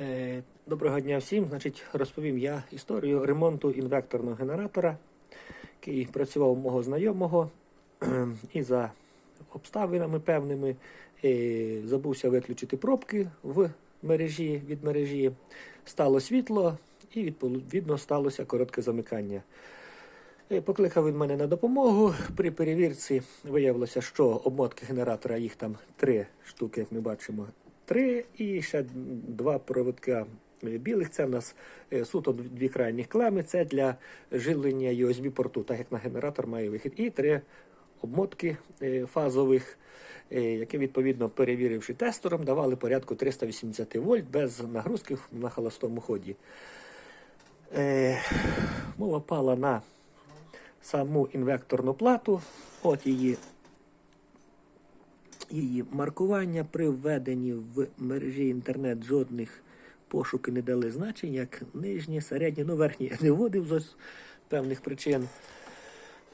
Е, Доброго дня всім. Значить, розповім я історію ремонту інвекторного генератора, який працював у мого знайомого і за обставинами певними е, забувся виключити пробки в мережі від мережі. Стало світло і відповідно сталося коротке замикання. Е, Покликав він мене на допомогу. При перевірці виявилося, що обмотки генератора їх там три штуки, як ми бачимо, три, і ще два проводка е, білих. Це в нас е, суто дві крайніх клеми. Це для живлення USB порту, так як на генератор має вихід. І три обмотки е, фазових, які відповідно перевіривши тестером, давали порядку 380 вольт без нагрузки на холостому ході. Мова пала на саму інвекторну плату. От її, її маркування при введенні в мережі інтернет жодних пошуки не дали значень, як нижні, середні, ну верхні я не вводив з певних причин.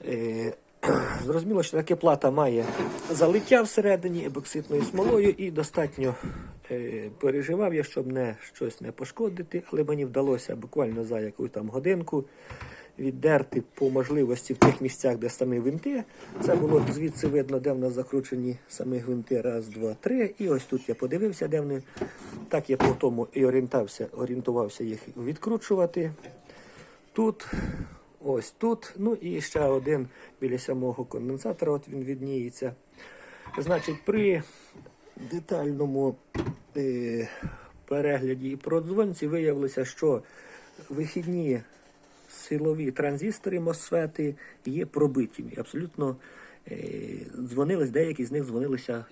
Е, Зрозуміло, що таке плата має залиття всередині ебокситною смолою і достатньо е, переживав я, щоб не щось не пошкодити, але мені вдалося буквально за якусь там годинку віддерти по можливості в тих місцях, де самі гвинти. Це було звідси видно, де в нас закручені самі гвинти. Раз, два, три. І ось тут я подивився, де вони. Так я по тому і орієнтався, орієнтувався їх відкручувати. Тут, ось тут. Ну і ще один біля самого конденсатора, от він відніється. Значить, при детальному е, перегляді і продзвонці виявилося, що вихідні силові транзистори мосфети є пробитими. Абсолютно е, дзвонились, деякі з них дзвонилися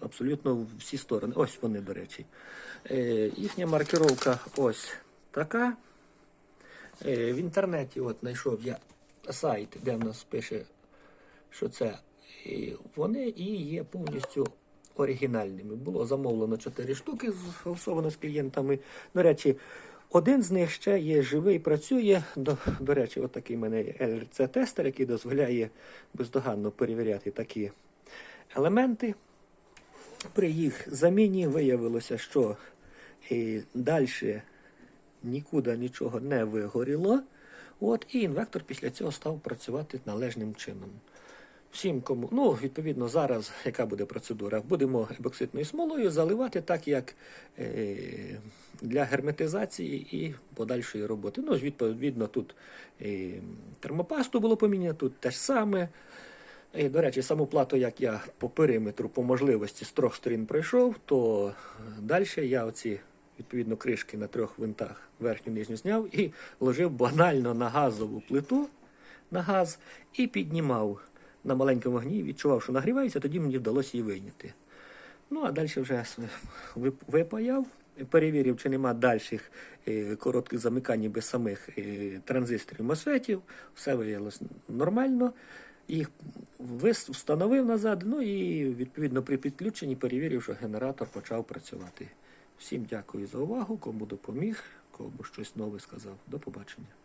абсолютно в всі сторони. Ось вони, до речі. Е, їхня маркировка ось така. Е, в інтернеті от знайшов я сайт, де в нас пише, що це вони і є повністю оригінальними. Було замовлено 4 штуки, зголосовано з клієнтами. До речі, один з них ще є живий, працює. До, до речі, от такий мене є LRC-тестер, який дозволяє бездоганно перевіряти такі елементи. При їх заміні виявилося, що і далі нікуди нічого не вигоріло. От, і інвектор після цього став працювати належним чином. Всім, кому, ну, відповідно, зараз яка буде процедура? Будемо ебокситною смолою заливати так, як е, для герметизації і подальшої роботи. Ну, відповідно, тут е, термопасту було поміняно, тут те ж саме. І, до речі, саму плату, як я по периметру, по можливості з трьох сторін пройшов, то далі я оці відповідно кришки на трьох винтах верхню нижню зняв і ложив банально на газову плиту на газ і піднімав на маленькому вогні, відчував, що нагрівається, тоді мені вдалося її вийняти. Ну, а далі вже випаяв, перевірив, чи нема дальших е, коротких замикань без самих е, транзисторів мосфетів. Все виявилось нормально. Їх встановив назад, ну і відповідно при підключенні перевірив, що генератор почав працювати. Всім дякую за увагу, кому допоміг, кому щось нове сказав. До побачення.